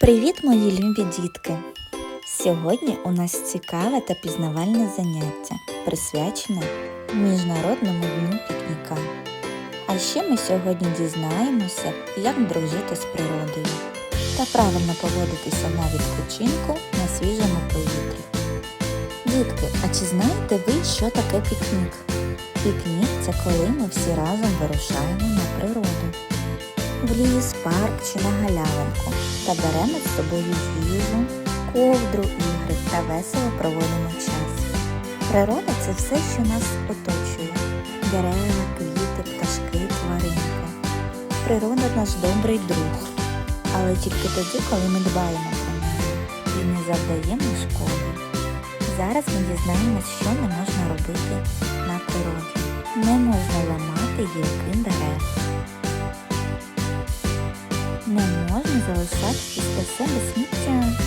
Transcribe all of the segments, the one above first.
Привіт, мої любі дітки! Сьогодні у нас цікаве та пізнавальне заняття, присвячене Міжнародному дню пікніка. А ще ми сьогодні дізнаємося, як дружити з природою та правильно поводитися на відпочинку на свіжому повітрі. Дітки, а чи знаєте ви, що таке пікнік? Пікнік це коли ми всі разом вирушаємо на природу в ліс, парк чи на галявинку та беремо з собою їжу, ковдру, ігри та весело проводимо час. Природа це все, що нас оточує: дерева, квіти, пташки, тваринки. Природа наш добрий друг, але тільки тоді, коли ми дбаємо про неї і не завдаємо шкоди. Зараз ми дізнаємось, що не можна робити на природі. Не можна ламати гілки дерев. Залишати після себе сміття.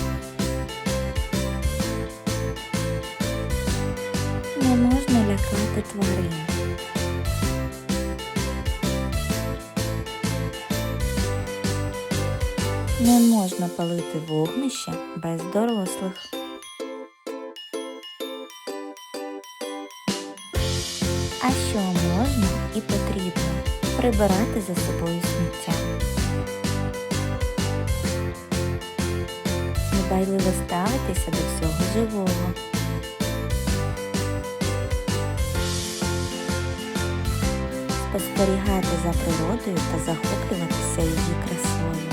Не можна лякати тварин. Не можна палити вогнище без дорослих. А що можна і потрібно прибирати за собою сміття. Дбайливо ставитися до всього живого. Спостерігати за природою та захоплюватися її красою.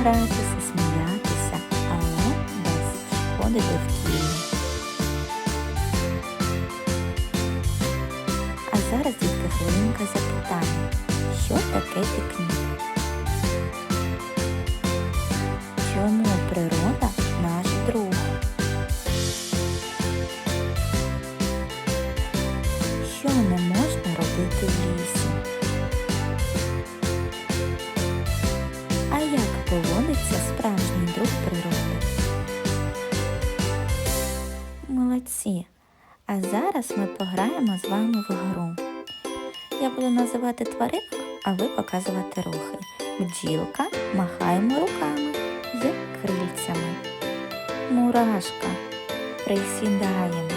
Гратися, сміятися, але без шкоди довкіллю. А зараз дітка хвилинка запитання. Що таке пікнік? Що не можна робити в лісі? А як поводиться справжній друг природи? Молодці! А зараз ми пограємо з вами в гру. Я буду називати тваринок, а ви показувати рухи. Бджілка махаємо руками як крильцями. Мурашка присідаємо.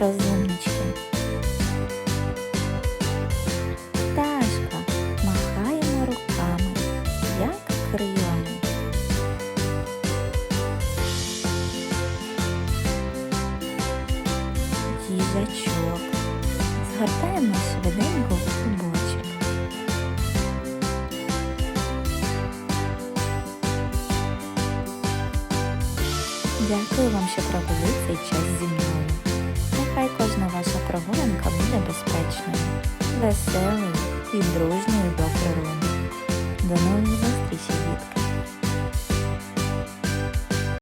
Розумнички. Пташка махаємо руками, як крилами. Їжачок. Згортаємо швиденько в клубочок. Дякую вам, що провели цей час зі мною. Прогулянка буде безпечною, веселою і дружньою до природи. До нових зустрічей, дітки!